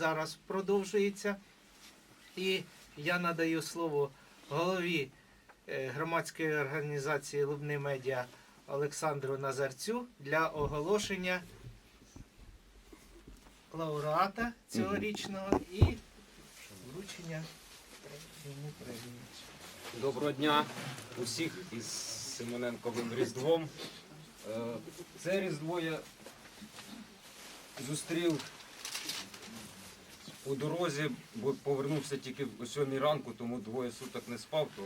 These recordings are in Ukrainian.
зараз продовжується. І я надаю слово голові е, громадської організації Лубни Медіа Олександру Назарцю для оголошення лауреата цьогорічного і вручення йому премії. Доброго дня усіх із Симоненковим Різдвом. Е, Це Різдво я зустрів у дорозі, бо повернувся тільки о 7 ранку, тому двоє суток не спав, то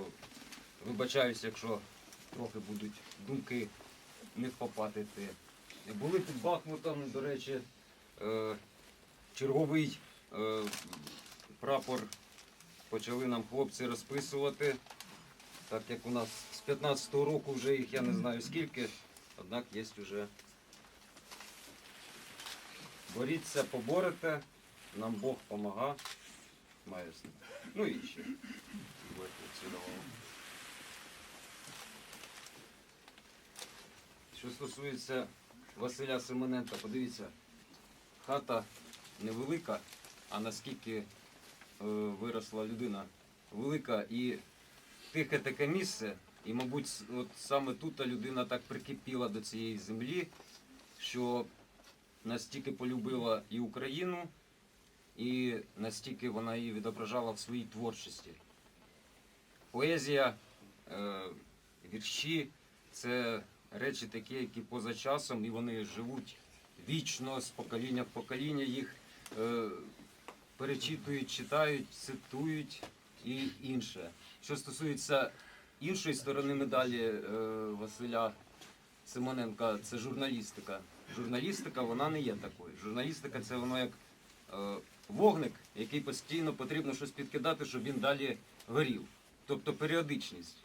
вибачаюся, якщо трохи будуть думки не впопатити. Були під Бахмутом, до речі, е, черговий е, прапор почали нам хлопці розписувати. Так як у нас з 15-го року вже їх я не знаю скільки, однак є вже. Боріться, поборете, нам Бог помага. Має с- Ну і ще. Що стосується Василя Семененка, подивіться, хата невелика, а наскільки е, виросла людина велика і тихе таке місце. І, мабуть, от саме тут людина так прикипіла до цієї землі, що настільки полюбила і Україну, і настільки вона її відображала в своїй творчості. Поезія, е, вірші це речі такі, які поза часом, і вони живуть вічно з покоління в покоління. Їх е, перечитують, читають, цитують і інше. Що стосується іншої сторони медалі е, Василя Симоненка, це журналістика. Журналістика вона не є такою. Журналістика це воно як вогник, який постійно потрібно щось підкидати, щоб він далі горів. Тобто періодичність.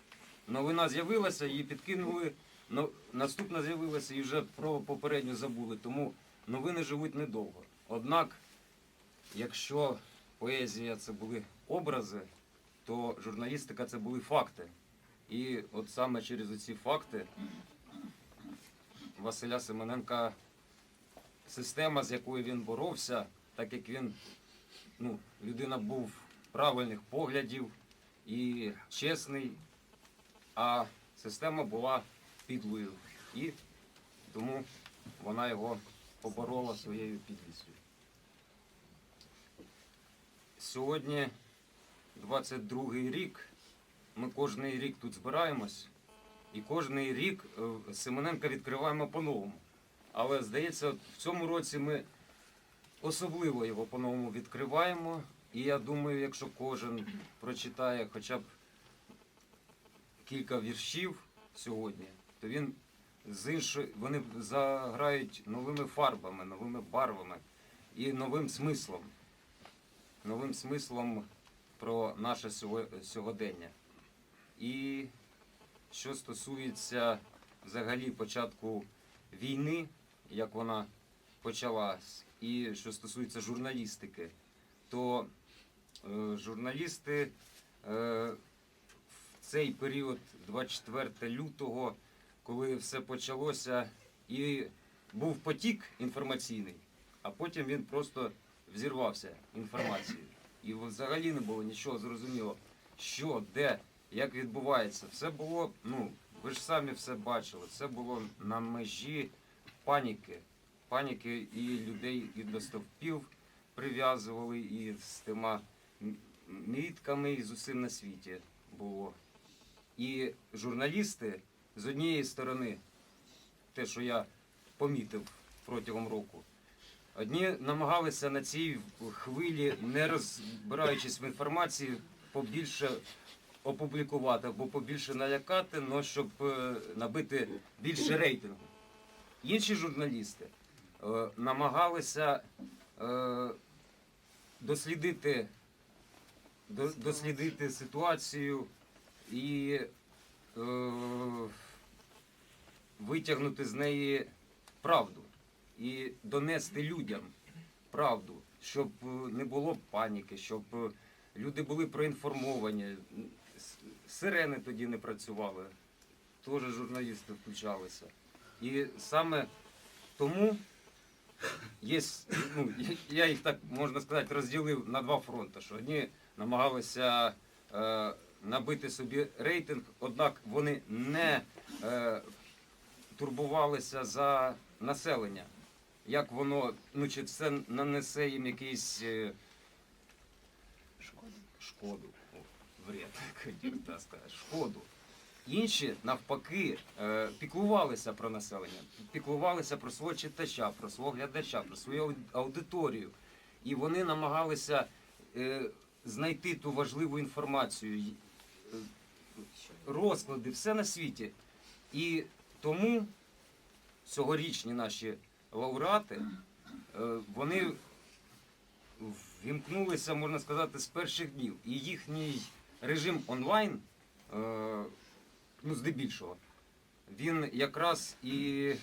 Новина з'явилася, її підкинули. Наступна з'явилася і вже про попередню забули. Тому новини живуть недовго. Однак, якщо поезія це були образи, то журналістика це були факти. І от саме через ці факти Василя Семененка система, з якою він боровся, так як він ну, людина був правильних поглядів і чесний, а система була підлою. І тому вона його поборола своєю підлістю. Сьогодні 22-й рік. Ми кожний рік тут збираємось, і кожний рік е, Симоненка відкриваємо по-новому. Але здається, в цьому році ми особливо його по-новому відкриваємо. І я думаю, якщо кожен прочитає хоча б кілька віршів сьогодні, то він з іншої вони заграють новими фарбами, новими барвами і новим смислом. Новим смислом про наше сьогодення. І що стосується взагалі початку війни, як вона почалась, і що стосується журналістики, то е, журналісти е, в цей період, 24 лютого, коли все почалося, і був потік інформаційний, а потім він просто взірвався інформацією. І взагалі не було нічого зрозуміло, що, де, як відбувається. Все було, ну, ви ж самі все бачили, це було на межі паніки. Паніки і людей і до стовпів прив'язували, і з тима мітками, і з усім на світі було. І журналісти з однієї сторони, те, що я помітив протягом року, Одні намагалися на цій хвилі, не розбираючись в інформації, побільше опублікувати або побільше налякати, но щоб е, набити більше рейтингу. Інші журналісти намагалися е, дослідити, дослідити ситуацію і е, витягнути з неї правду і донести людям правду, щоб е, не було паніки, щоб е, люди були проінформовані. Сирени тоді не працювали, теж журналісти включалися. І саме тому є, ну, я- їх так можна сказати розділив на два фронти. Що одні намагалися е, набити собі рейтинг, однак вони не е, турбувалися за населення. Як воно, ну чи це нанесе їм якийсь е, шкоду, О, вред, хотів так сказати, шкоду. Інші, навпаки, е, піклувалися про населення, піклувалися про свого читача, про свого глядача, про свою аудиторію. І вони намагалися е, знайти ту важливу інформацію, е, розклади, все на світі. І тому цьогорічні наші лауреати, вони вімкнулися, можна сказати, з перших днів. І їхній режим онлайн, ну, здебільшого, він якраз і е,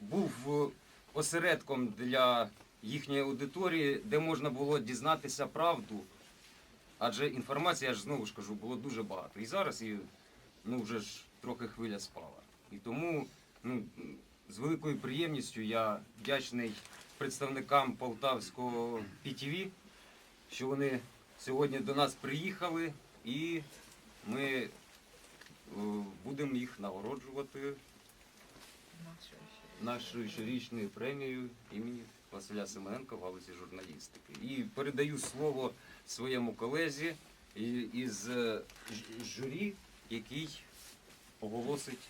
був осередком для їхньої аудиторії, де можна було дізнатися правду. Адже інформації, я ж знову ж кажу, було дуже багато. І зараз і, ну, вже ж трохи хвиля спала. І тому ну, з великою приємністю я вдячний представникам полтавського ПТВ, що вони сьогодні до нас приїхали і ми будемо їх нагороджувати нашою щорічною премією імені Василя Семененка в галузі журналістики. І передаю слово своєму колезі із е, журі, який оголосить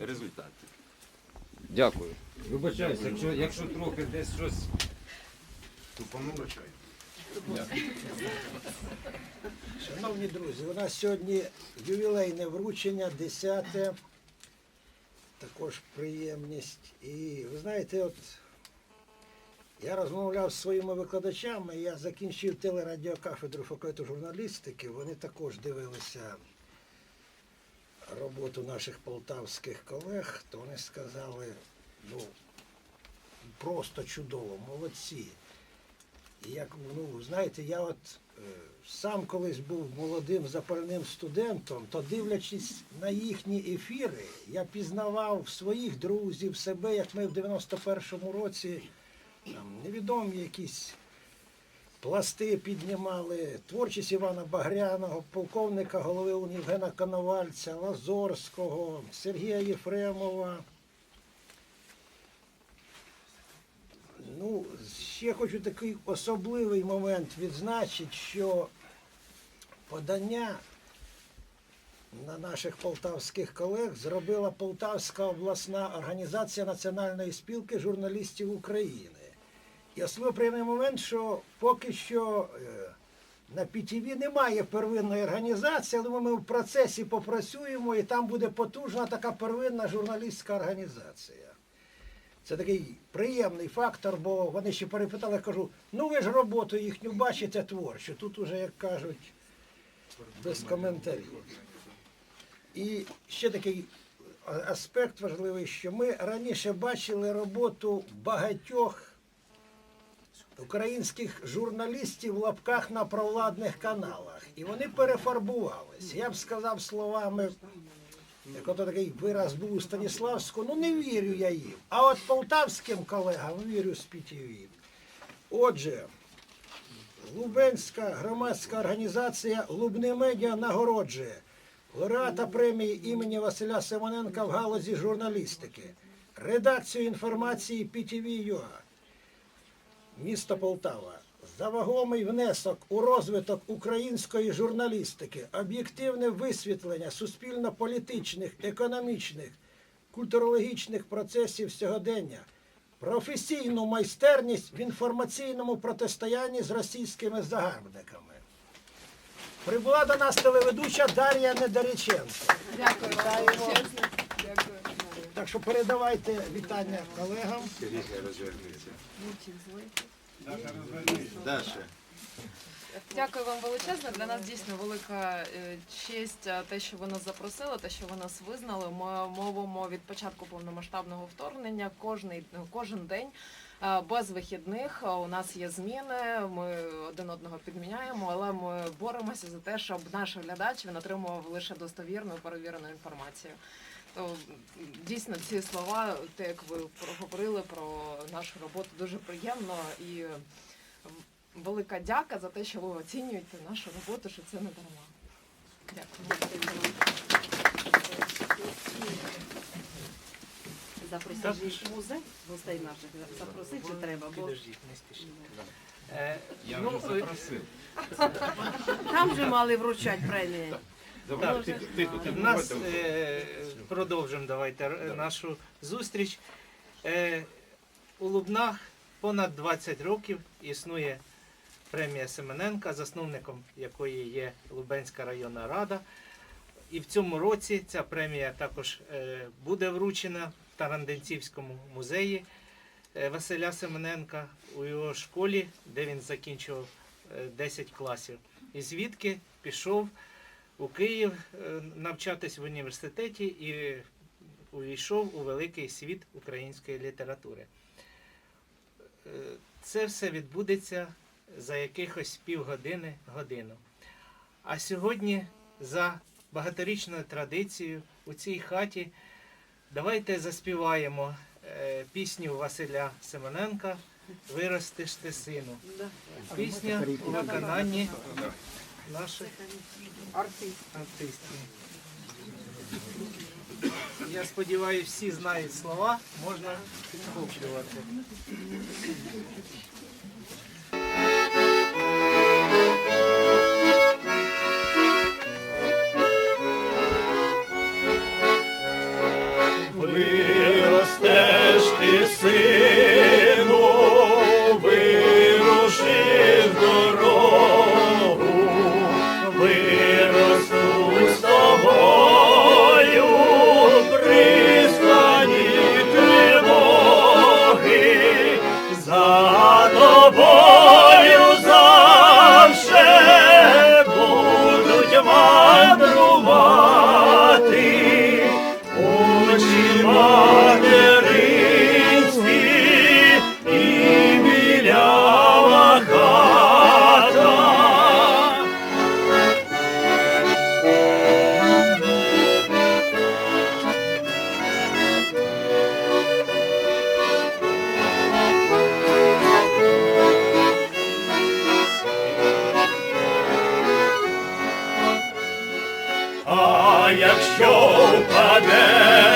результати. Дякую. Вибачаюся, якщо, якщо трохи десь щось тупануло. Шановні друзі, у нас сьогодні ювілейне вручення, 10 також приємність. І ви знаєте, от я розмовляв з своїми викладачами, я закінчив телерадіокафедру факультету журналістики, вони також дивилися роботу наших полтавських колег, то вони сказали, ну, просто чудово, молодці. Як, ну, знаєте, я от е, сам колись був молодим запальним студентом, то дивлячись на їхні ефіри, я пізнавав своїх друзів, себе, як ми в 91-му році там, невідомі якісь пласти піднімали, творчість Івана Багряного, полковника голови Євгена Коновальця, Лазорського, Сергія Єфремова. Ну, ще хочу такий особливий момент відзначити, що подання на наших полтавських колег зробила Полтавська обласна організація Національної спілки журналістів України. І особливо приємний момент, що поки що е, на ПТВ немає первинної організації, але ми в процесі попрацюємо, і там буде потужна така первинна журналістська організація. Це такий приємний фактор, бо вони ще перепитали, кажу, ну ви ж роботу їхню бачите творчу. Тут уже, як кажуть, без коментарів. І ще такий аспект важливий, що ми раніше бачили роботу багатьох українських журналістів в лапках на провладних каналах. І вони перефарбувались. Я б сказав словами як ото такий вираз був у Станіславську, ну не вірю я їм. А от полтавським колегам вірю з ПТВ. Отже, Лубенська громадська організація Лубни Медіа нагороджує лауреата премії імені Василя Симоненка в галузі журналістики, редакцію інформації ПТВ.ЮА, місто Полтава. За вагомий внесок у розвиток української журналістики, об'єктивне висвітлення суспільно-політичних, економічних, культурологічних процесів сьогодення, професійну майстерність в інформаційному протистоянні з російськими загарбниками. Прибула до нас телеведуча Дар'я Недоріченко. Дякую вам. Дякую. Так що передавайте вітання колегам. Даша. Дякую вам величезне. Для нас дійсно велика е, честь е, те, що ви нас запросили, те, що ви нас визнали. Ми мовимо від початку повномасштабного вторгнення кожний кожен день. е, Без вихідних Е, у нас є зміни, ми один одного підміняємо, але ми боремося за те, щоб наш глядач він отримував лише достовірну перевірену інформацію. Дійсно ці слова, те, як ви проговорили про нашу роботу, дуже приємно і е, велика дяка за те, що ви оцінюєте нашу роботу, що це не дарма. Дякую. Запросити ж музей гостей наших запросити чи треба, бо Підождіть, не спішіть. Е, Я ну, вже запросив. там же мали вручати премії. Так, У нас е, продовжимо давайте р- нашу зустріч. Е, у Лубнах понад 20 років існує премія Семененка, засновником якої є Лубенська районна рада. І в цьому році ця премія також е, буде вручена в Тарандинцівському музеї е, Василя Семененка у його школі, де він закінчував е, 10 класів. І звідки пішов у Київ е, навчатись в університеті і увійшов у великий світ української літератури. Е, Це все відбудеться за якихось півгодини годину. А сьогодні, за багаторічною традицією, у цій хаті давайте заспіваємо е, пісню Василя Семененка Виростиш ти сину. Пісня у виконанні наших артистів. Я сподіваюся, всі знають слова, можна підхоплювати. Виростеш А якщо впадеш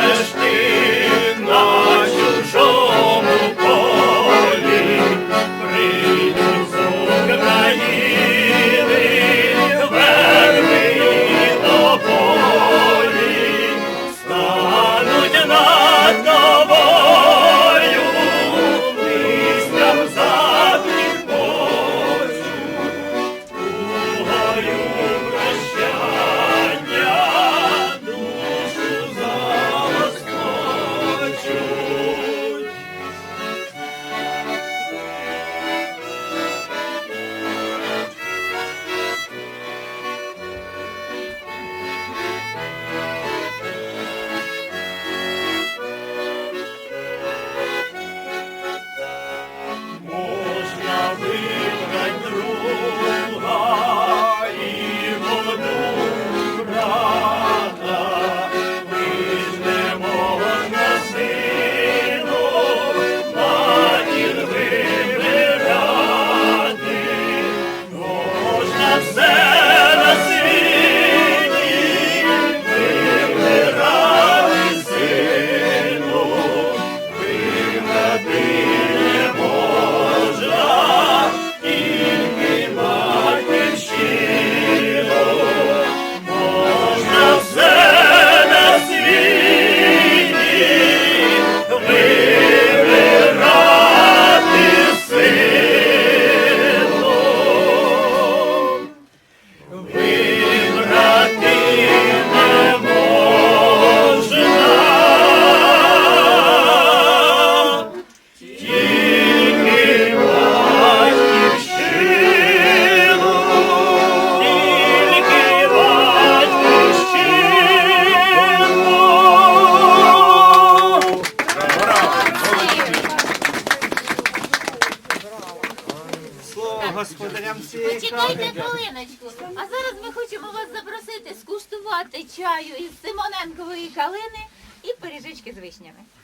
Симоненкової і пиріжечки з вишнями.